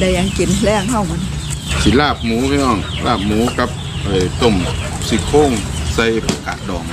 ได้ยังกินแรงเข้ามันสิลาบหมูพี่น้องลาบหมูกับเอ้ต้มซีโครงใส่ผักกาดดอง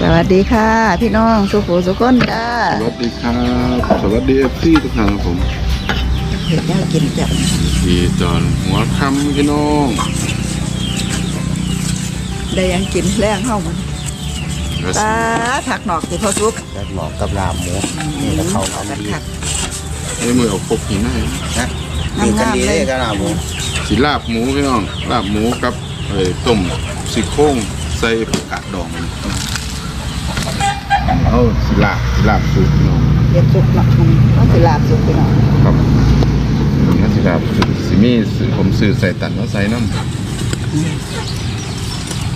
สวัสดีค่ะ พี่น้องสุขุสุขคนจ้าสวัสดีครับ สวัสดีเอฟซีทุกท่านครับผมเห็ดยังกินจับที่จอนหัวค่ำพี่น้องได้ยังกินแรงเข้ามันแล้วตาถักหนอกสิพอสุกแล้วหมอกกับลาบหมูนี่ก็เข้ากันกันดีคักไอ้มือเอาครบหินให้นะนี่กันดีเลยกับลาบหมูสิลาบหมูพี่น้องลาบหมูกับเอ้ยต้มซี่โครงใส่ผักกาดดอง เอาสิลาบสิลาบสูตรพี่น้องเห็ดสุกหนักมันมันสิลาบสุดพี่น้องครับนี่สิลาบสูตรสิมีซื้อผมซื้อใส่ตันแล้วใส่น้ำ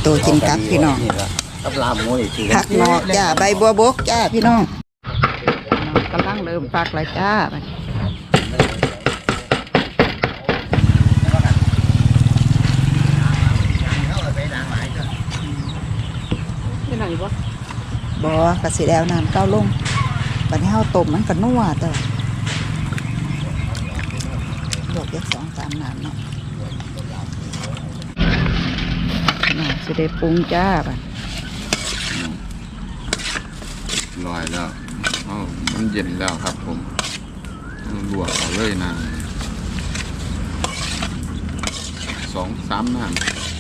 ตัวกินกับพี่น้องนี่ละกับลาบหมูนี่คือผักหนอกจ้าใบบัวบกจ้าพี่น้องกำลังเริ่มปักแล้วจ้าที่ไหนบ่ บ่กระสีแล้วน้ำเก้าลงบัดนี้เฮาต้มมันก็นัวแต่ลวกแค่สองสามน้ำเนาะน่าสิได้ปรุงจ้าบัดลอยแล้วเอ้ามันเย็นแล้วครับผมลวกเอาเลยนะสองสามน้ำ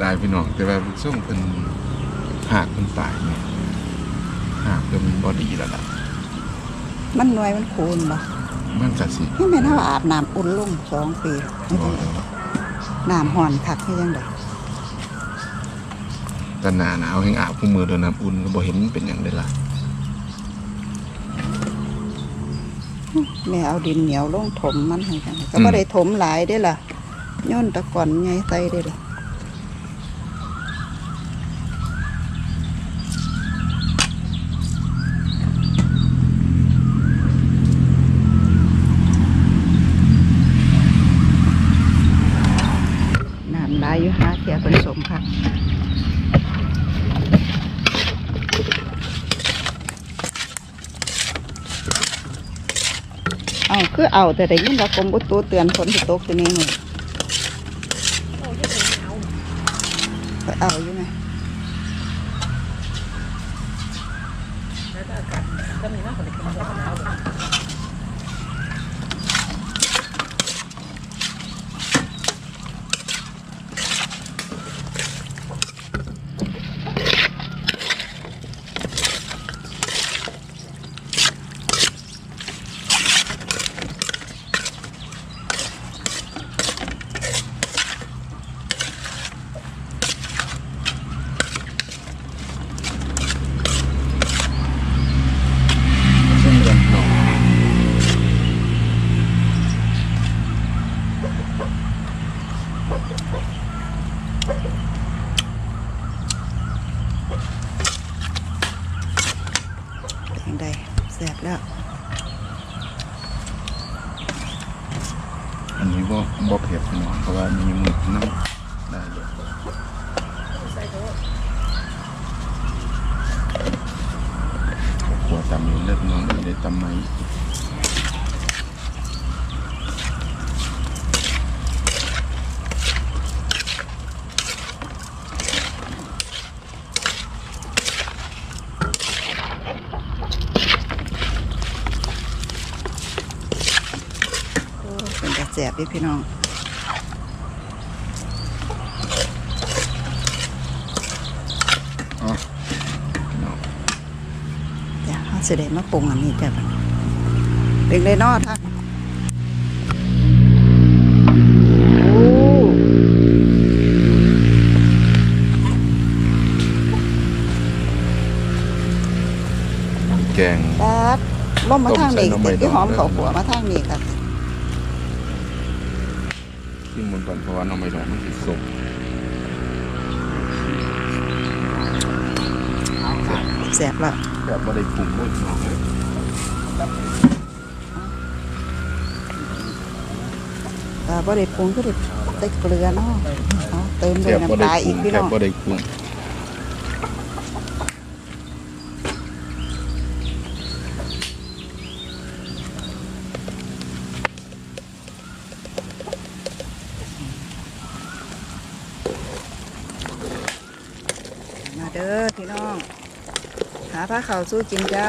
หลายหลายพี่น้องแต่ว่าส่งเป็นหากเป็นตายเนี่ยหากเป็นบอดีแล้วล่ะมันหน่วยมันคูนบ่มันกะสินี่แม่นเฮาอาบน้ำอุ่นลงสองปีนี่บอเป็นแล้วน้ำห่อนคักให้ยังไดแต่หนาหนาวแห่งอาบคู่มือโดนน้ำอุ่นก็บ่เห็นเป็นอย่างได้ล่ะแม่เอาดินเหนียวลงถมมันให้กันก็บ่ได้ถมหลายเด้ล่ะโย่นตะก่อนใหญ่ใส่เด้ล่ะน้ำหลายอยู่หาเทียเป็นสมค่ะ เอา คือเอาแต่ได้ยินว่ากรมอุตุเตือนฝนสิตกที่นี่มึงไปเอาอยู่ไง ยังใดแสบแล้ว อันนี้บ่บ่เผ็ดเนาะเพราะว่ามีหมึกน้ำได้เลยขวดตำอยู่เล็กน้องเด็กได้ตำไหม โอ้เป็นกระ แสบพี่พี่น้องอ๋อเนาะเดี๋ยวเขาจะได้มาปรุงอันนี้จ้ะบัดนี้เป็นเลยเนอท่านโอ้แกงแป๊ดล่มมาทางนี้ต้มใส่หน่อไม้ติดที่หอมดองเขาหัวมาทางนี้ครับ ที่มันก่อนเพ ราะว่าน้องไม่ดอกมันติดสมแสบแล้วแบบบ่ได้ปรุงบ่พี่น้องเลยอ่าบ่ได้ปรุงก็ได้ใส่เกลือเนาะเอาเติมด้วแบยบบ่น้ำปได้ลาปรุอีงกพี่แบน้บอง บ่ได้ปรุง มาเด้อพี่น้อง หาผ้าขาวสู้กินจ้า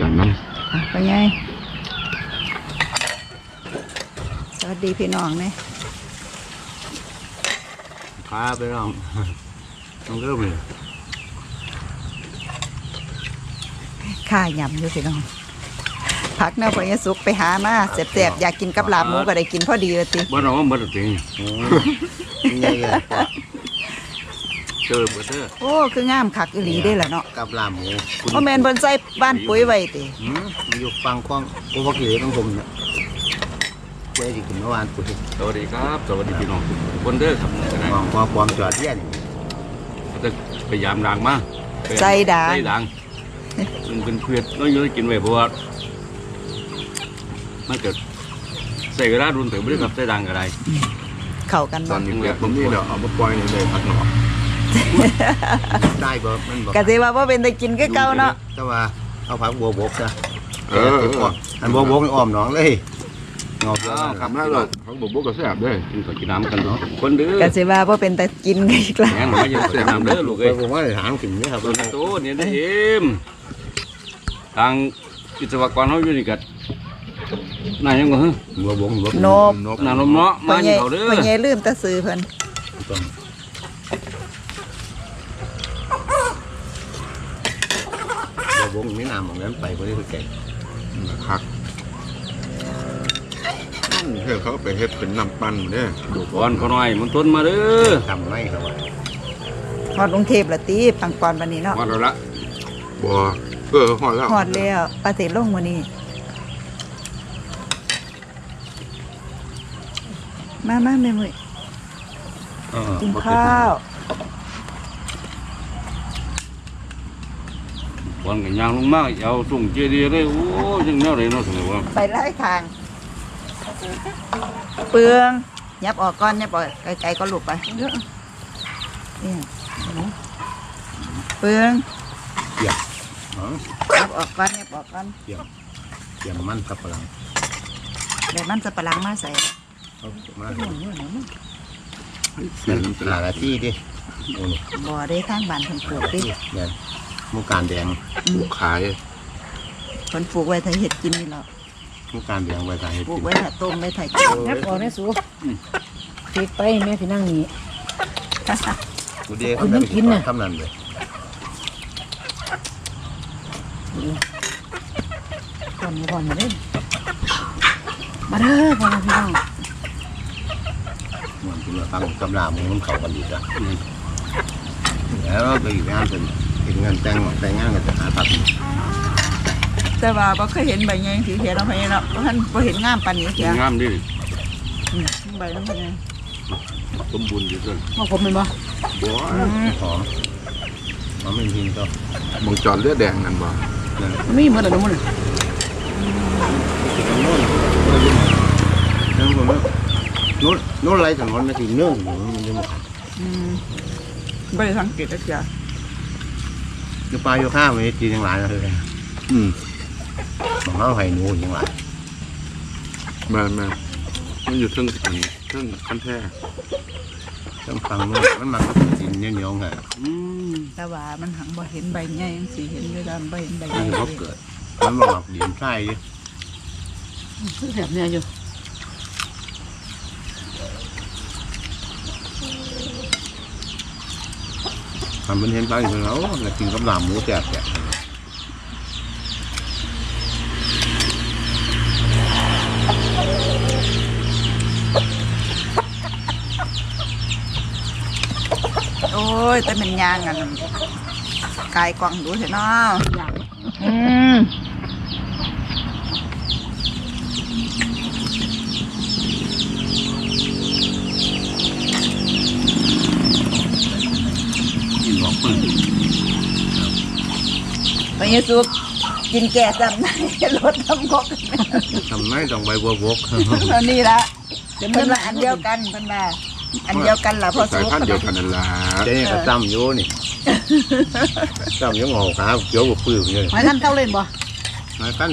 จากนั้นอะไปไงสวัสดีพี่น้องเนี่ยพาไปลองต้องเริ่มเลยข้ายำอยู่พี่น้องพักเนาะพอยสุกไปหามาเสบๆอยากกินกับลาบหมูก็ได้กินพอดีเลยติบ้านเราเมื่อจริงนี่ไงปะ เจอเบอร์เตอร์โอ้ คืองามคักอีหลีได้อล่ะเนาะกับลาบหมูคุณโอแมนบนใส่บ้านปุ๋ยไว้ติหืมมันอยู่ฟังกล้องกูบอกกี่ต้องผมเนี่ยเจ๊ที่กินเมื่อวานปุ๋ยสวัสดีครับสวัสดีพี่น้องทุกคนเด้อครับนะมองความความจอดเยี่ยนจะพยายามดังมาใส่ดาใส่ดังมันเป็นเพื่อนน้อยๆกินไว้เพราะว่ามันเกิดใส่กระดาษรุนถึงไม่ได้ครับใส่ดังอะไรเข้ากันตอบ่นนี้แบบผมนี่เดี๋ยวเอามาปล่อยนี่เลยพักหนอก ได้บ่มันบอกก็สิว่าบ่เป็นได้กินคือเก่าเนาะแต่ว่าเอาผักบัวบกซะเออเอออันบัวบกนี่อ้อมหนองเลยงอกอ้าวคครัรับบทำให้เราเขาบอกบอกก็แซ่บเด้อกินข้าวกินน้ำกันเนาะคนเด้อก็สิว่าบ่เป็นแต่กินกันอีกแล้วงั้นมาอยู่กินน้ำเด้อลูกไปเอ้ยผมว่าถามกินนี่ครับตัวโตเนี่ยได้เอ็มทางวิศวกรเขาอยู่นี่กันายยังไงฮะบัวบกบัวบกนบนกนายลมเนาะพ่อมาอใหญ่ยู่เขาเด้อพ่อใหญ่ลืมแตะซื้อเพิ่น บัวบกไม่ นานมองนั้นไปคนนี้คือแก่คักอืมเฮ็ดเขาก็ไปเฮ็ดเป็นน้ำปั้นเด้อดูก่อนพอหน่อยมันต้นมาเด้อทำไม่ครับว่าฮอดกรุงเทพละติปังปอนบัดนี้เนาะมาแล้วละบ่เออฮอดแล้วฮอดแล้วปาเตลงมื้อนี้ มามาแม่มื้อกินข้าว วันกันยางลงมาเอาส่งเจดีย์เลยโอ้ยังแนวไหนเนาะสมมติว่าไปไล่ทาง เปลืองยับออกก่อนยับออกไกลๆก็หลุดไปเนี่เปลืองอ๋อยับออกก่อนยับออกก่อนเตรียมมันกับปลังเดี๋ยวมันจะปลังมาใส่มาเสียงตหลาลาที่ดิบ่ได้ทางบ้านเพิ่นปลูกดิ มูการแดงปลูกขายเพิ่นปลูกไว้ถ้าเฮ็ดกินนี่แหละหมูการแดงไว้ใส่ให้ปลูกิกนไว้ถ้าต้มไว้ถ้ากินนับออกแม่สูติดไปแม่สินั่งนี่ กูเดียวเขาไม่กินนะทำนั่นเลยก่อนก่อนมาเด้อมาเด้อพ่อแม่พี่น้องเหมือนกินมาฟังกำลาหมูมันเข้ากันดีจ้ะแล้วไปอยู่งานเป็น เป็นงานแต่งแต่งงานกันจะหาผักแต่ว่าบ่เคยเห็นใบใหญ่สีเขียวเนาะพ่อใหญ่เนาะบ่ทันบ่เห็นงามปานนี้เสียงามดิอืมใบนั้นเป็นไงสมบูรณ์ดีเกินมาผมเป็นบ่บ่อืมหอมหอมเป็นหินก็มองจอดเลือดแดงนั่นบ่นั่นมันมีเหมือนอะไรมั้งกินโน่นนั่นผมว่าโน่นโน่นไรถนนไม่ถึงเนื่องอยู่มันจะมาอืมบ่ได้สังเกตจักเสีย อยู่ปลาอยู่ข้าวไม่จีนยังหลายเลยอืมของเราให้หนูยังไงมามามันอยู่เทั้งอันเทั้งคันแท้ต้องฟังนู้นมันมันก็ดินเหนียวๆไงอืมแต่ว่ามันหังบ่เห็นใบใหญ่จังสิเห็นอยู่ดำบ่เห็นใบใหมันญ่ก็เกิดมันบอกดินใช่ดิแถบเนี่ยอยู่ ทำเป็นเห็นไปอยู่แล้วแล้วกินกับหลามหมูแจกแจกโอ้ย แต่เป็นยางกันกายกวางดูเถอะเนาะอืม กินหลอกเพิ่น ไปยสุกกินแก่จำได้รถทำกกทำไมต้องใบบัวบกอันนี้ละเพิ่นว่าอันเดียวกันเพิ่นว่าอันเดียวกันล่ะพ่อสายสุกพันธุ์เดียวกันนั่นล่ะเจ๊ก็ซ้ำอยู่นี่ซ้ำอยู่งอขาเกี่ยวกับปื้มเลยหอยท่านเข้าเล่นบ่นายขั้น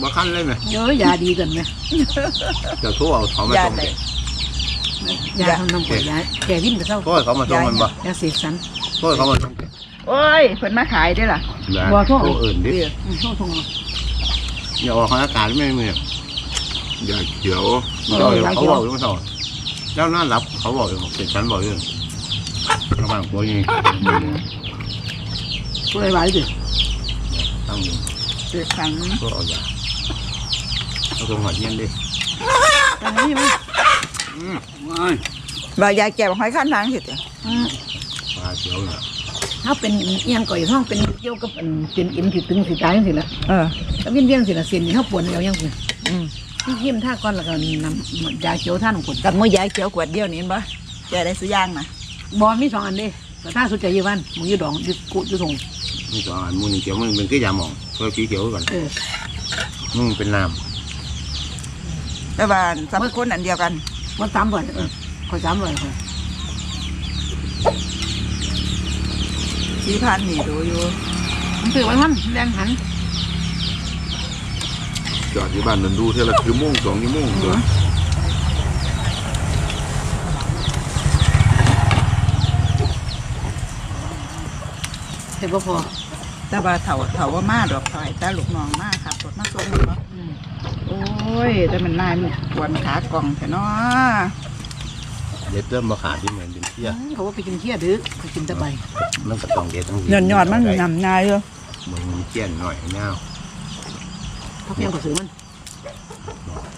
บ่ขั้นเลยไหมเยอะยาดีกันไหมจะโทั่วเอาเขามายาส่งไหนเจ๊ยาทำน้ำกรดยาแก่วิ่นกับเศร้าโทั่วเขามาส่งมันบ่ยาเสกสรรโทั่วเขามาส่งเจ๊ โอ้ยเพิ่นมาขายได้อล่ะแล้วบ่โทษโทั่วอื่นดิเดี๋ยวอืมโทษทงอย่าออกอากาศไม่มียาเขียวเขาเขาบอกอยู่ไม่ต่อเจ้าหน้ารับเขาบอกอยู่เป็นฉันบอกอยู่ระหว่างหัวยิงเพื่อไว้ดิตั้งอยู่เสือขังก็เอายาเอาตรงหัดเย็นดิแต่นี่มั้ยว้ายบ่ยายแก่บ่หอยข้างทางสิเด้อปลาเขียวเนี่ย ถ้าเป็นเอียงก่อยท้องเป็นเกี่ยวกับอันเป็นเอ็นสิตึงสิตายจังซี่ล่ะเออถ้าเวียนเวียนสิล่ะเส้นนี่เฮาปวดแล้วยังซี่อืมที่เยี่ยมท่าก่อนแล้วก็นำยาเขียวท่าของคนกับมือยายเขียวขวดเดียวนี่เห็นบ่แกได้สุย่างน่ะบอลมีสองอันเด้แต่ถ้าสุดใจยี่วันมึงอยืดดองอยืดกุดอยืดทงนี่ตัวอันมูนี่เขียวมันเป็นขี้ยาหมองตัวขี้เขียวก่อนเออมึงเป็นน้แต่ว่าสำคนอันเดียวกันมันสามบ่อยเออคอยสามบ่อยคอย สีพันนี่ดูอยู่มันถือไว้ท่านแรงหันจอดที่บ้านนันดูเท่าละคือโมงสองชั่วโมงตัวเห็นบ่พอแต่ว่าเถาเถาว่ามาดอกถอยแต่ลูกน้องมาขับรถมาส่งมันบ่อืมโอ้ย แต่มันนายมันปวดขากล่องแค่เนาะำ เด็ดเริ่มมาขาดที่เหมือนเป็นเขี้ยเขาว่าไปกินเขี้ยดื้อไปกินแตะใบมันก็ต้องเด็ดทั้งหย่อนหย่อนๆมันนำนายเลยเหมือนมันเขี้ยนหน่อยเงาเขาเพียงกับสือมัน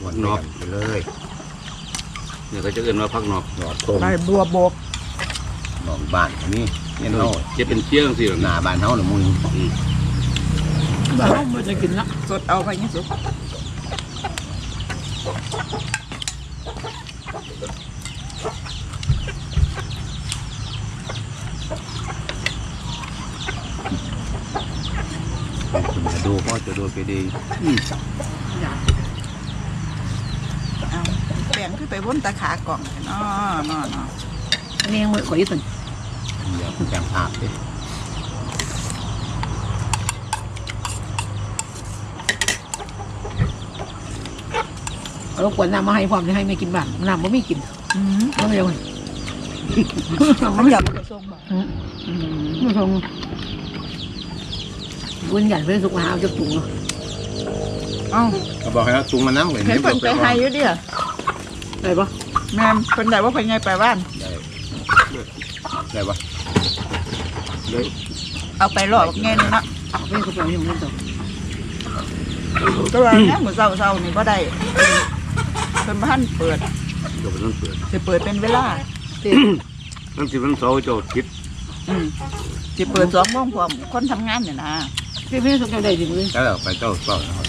วันนอกไปเลยเนี่ยก็จะเอิ้นว่าพักนอกหนอดต้มใบบัวโบกหนองบ้านนี่เนี่ยเนาจะเป็นเที่ยงสิหน้าบ้านเฮาหรือมึงบ้ามันจะกินละสดเอาไปนี่สุด คุณจะดูก็จะดูไปดีอยากเอาแปลงขึ้นไปบนตะขากล่องแค่เนาะเนาะเนาะเลี้ยงมือข่อยอยืดตันเดี๋ยวคุณแจงภาพดิเราขวดน้ำมาให้ความจะให้ไม่กินบ้างน้ำบ่ไม่กินอืมก็เร็วมันมันหยับกระทรงบ่อืมอืมมันทง วันใหญ่เพื่อนสุขภาพจะตุ่งเนาะเอ้าก็บอกให้เราจุงมานั่งเลยเห็นเพิ่นไปให้อยู่เด้อได้ปะแม่นเพิ่นได้ว่าเพิ่นไงไปบ้านได้ได้ปะเลยเอาไปหลอกแง่นี่เนาะเพื่อนเขาไปยังไม่ตกก็ว่าแง่มื้อเช้าๆนี่บ่ได้เพิ่นบ่ทันเปิดก็เป็นนั่นเปิดสิเปิดเป็นเวลานั่นสิมันเสาร์เจ้าคิดอืมสิเปิด2:00นพร้อมคนทำงานนี่นะเพื่อนเพื่อนสุขใจได้จริงเลยแล้วเราไปเจ้าเจ้านะครับ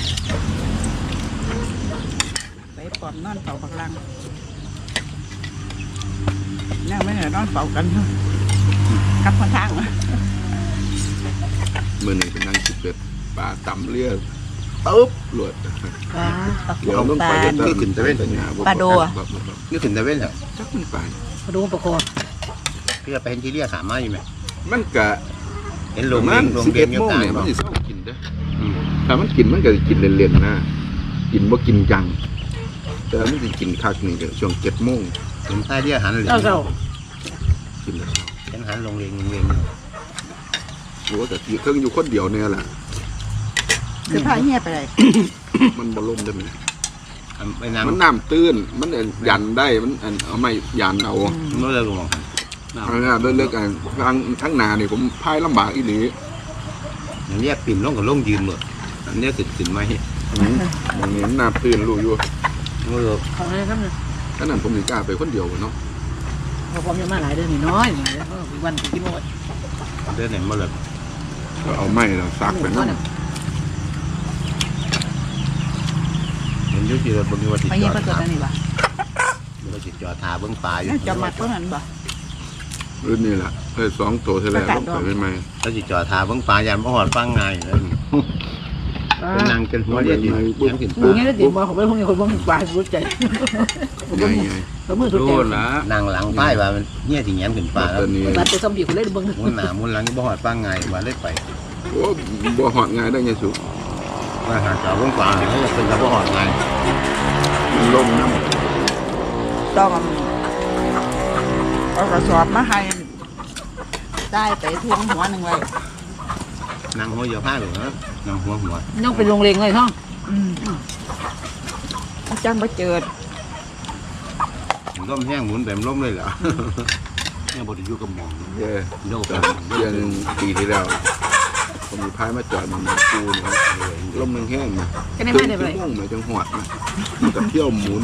ไปปลอมนอนเฝ้าบักลังแน่ไม่เหนนอนเฝ้ากันกลับคนทางวะมือหนึ่งเป็นนางสิบเป็ดปลาต่ำเลือดตุ๊บหลวดว้าเดี๋ยวต้องไปกันขึ้นตะเวนปลาโดอะนี่ขึ้นตะเว้นเหรอจักมันไปพอดูประคอพี่จะไปเห็นที่เรียกสามารถอยู่ไหมมันกะ เห็นปลระงมาเลี้ณยงลงสิบเลี้เอ็ยดงอโมยู่งกลางเนี่ยมันบ่สิเศร้ากินเด้ออืมถ้ามันกินมันก็สิกินเล่นๆนะกินบ่กินจัง แต่มันสิกินคักนี่ก็ช่วงเจ็ดโมงผมใต้เรียกหันเลยเจ้าเจ้ากินแล้วเห็นหันลงเรียงเรียงโอ้แต่ที่เครื่องอยู่คนเดียวเนี่ยแหละคือพาเฮียไปเลยมันบ่ล่มได้ไหมไปนั่งมันน้ำตื้น มันอันยันได้มันอันเอาไม่ยันเอามันเลยลง เอาเนี่ยเลิกๆกันทางทั้งนานี่ผมพายลำบากอีหลีเรียกปิ่มลงกับลงยืนหมดอันนี้ขึ้นขึ้นไหมอืมมันเห็นน้ำตื้นรู้อยู่มันเลยของอะไรครับเนี่ยขนาดผมนี่กล้าไปคนเดียวเนาะพอพร้อมจะมาหลายเดือนนี่น้อยนี่แล้วก็วันกินหมดเดินไหนมาเลยก็เอาไม้เราซักไปหมูเนาะเห็นยุติเลยบนมีวันติดพาจเฮียอดไปตัวนี้บ่มีวันติดจอดทาเบื้องปลาอยู่จะมาตัวนั้นบ่ รุ่นนี้แหละเอ้ยสองตัวเท่าไหร่ลงไปเป็นไหมแล้วติดจอดทาเบื้องปลายันพ่อหอดฟังง่ายเลยเป็นนางกันหัวเรียกอยู่ยังขึ้นหมูงี้ได้ติดบ่ผมไม่คงมีคนบ่มีปลารู้ใจใหญ่ใหญ่เขามือรู้โดใจนละนางหลังป้ายว่ามันเนี่ยถึงยันขึ้นปลาแล้วตัวนี้ตัดไปซอมบี้คนเล่นเบิ่งมุนหนามุนหลังก็บ่หอดฟังง่ายว่าเลยไปโอ้บ่หอดง่ายได้ไงสุว่าหาจอดเบื้องปลาเขาจะเป็นกับบ่หอดง่ายมันล่มน้ต้อง เอากระสอบมาให้ได้ไปทวงหัวหนึ่งไว้นางหัวเยอะผ้าหรือนะนางหัวหัวต้องเป็นโรงเรียนเลยท่องอืมจังบ่เจิดล้มแห้งหมุนแบบล้มเลยเหรอเนี่ยบไดอยู่กับหมองำเย้โยกแต่กันเดือนหนึ่งปีที่แล้วผมมีพายมาจอดมันปูนี่ครับลมมันแห้งนะก็ได้ไม่ได้ไปม่วงเหมือนจังหวัดนะมันก็เที่ยวหมุน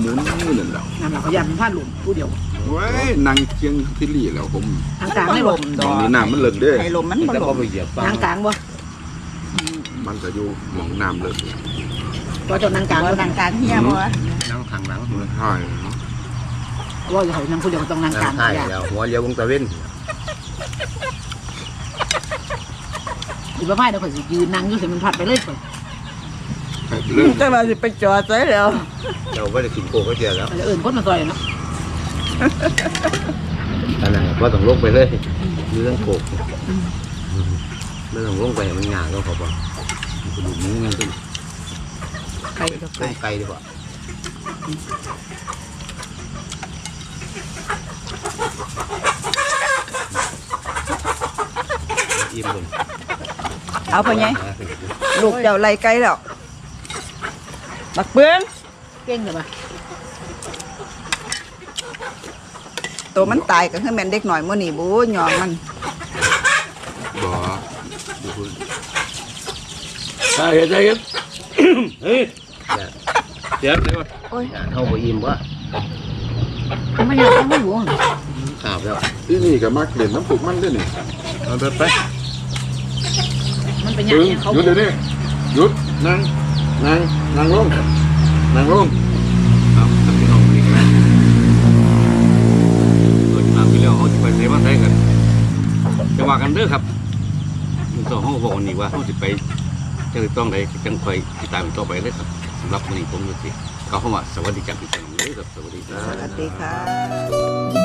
หมุนนี่นั่นแหละน้ำเขายำผ้าหลุมผู้เดียวเว้ยนางเชียงพิลี่แล้วผมทางกลางไม่บ่ตรงนี้น้ำมันเลิกเด้อให้ลมมันบ่แต่ลมไปเหยียบฟังทางกลางบ่มันก็อยู่หมองน้ำเลิกก็จะนางกลางบ่ก็ทางกลารเฮียบ่นั่งทางหลังมันท่ายเนาะว่าจะให้นางผู้เดียวต้องนางกลางนั่แล้วหัวเลี้ยววงตะเว้นหรือว่าไม่เดี๋ยวข่อยสิยืนนั่งอยู่เสียมันพัดไปเลยข่อย เรื่องจังว่าสิไปจอดไว้แล้วเราไม่ได้กินโคก็เสียแล้วจะเอื่นคนมาซอยเนาะตอนนั้นก็ต้องลงไปเลยเรื่องโคกไม่ต้องลงไปให้มันงาก็พอบอกกระดูกมือมันต้องใครก็ไปไกลดีกว่าอิ่มบนเอาไปไงลูกเจ้าไล่ไกลแล้ว บักเบื้องเก่งเลยปะตัวมันตายก็คือแม่นเด็กหน่อยมื้อนี้บูยองมันบ่ใช่ใช่ครับเฮ้ยเจ็บเลยวะโอ้ยงานเท่าบ่อิ่มวะไม่อยากให้ไม่หวงข้าวแล้วที่นี่ก็มักเล่นน้ำผูกมันด้วยนี่เอาไปไปมันเป็นอย่างปึ้งนี้เขาหยุดเดี๋ยวนี้หยุดนั่ง นั่งนั่งลงนั่งลงครับท่านพี่น้องนี่ครับโดยทางไปแล้วเขาจะไปเซมันไทยกันจะว่ากันเด้อครับมันต้องเขาบอกวันนี้ว่าเขาจะไปจะต้องใดจังคอยติดตามต่อไปเลยครับสำหรับวันนี้ผมอยู่ที่เขาเข้ามาสวัสดีจากพี่น้องเลยครับสวัสดีครัสวัสดีค่ะ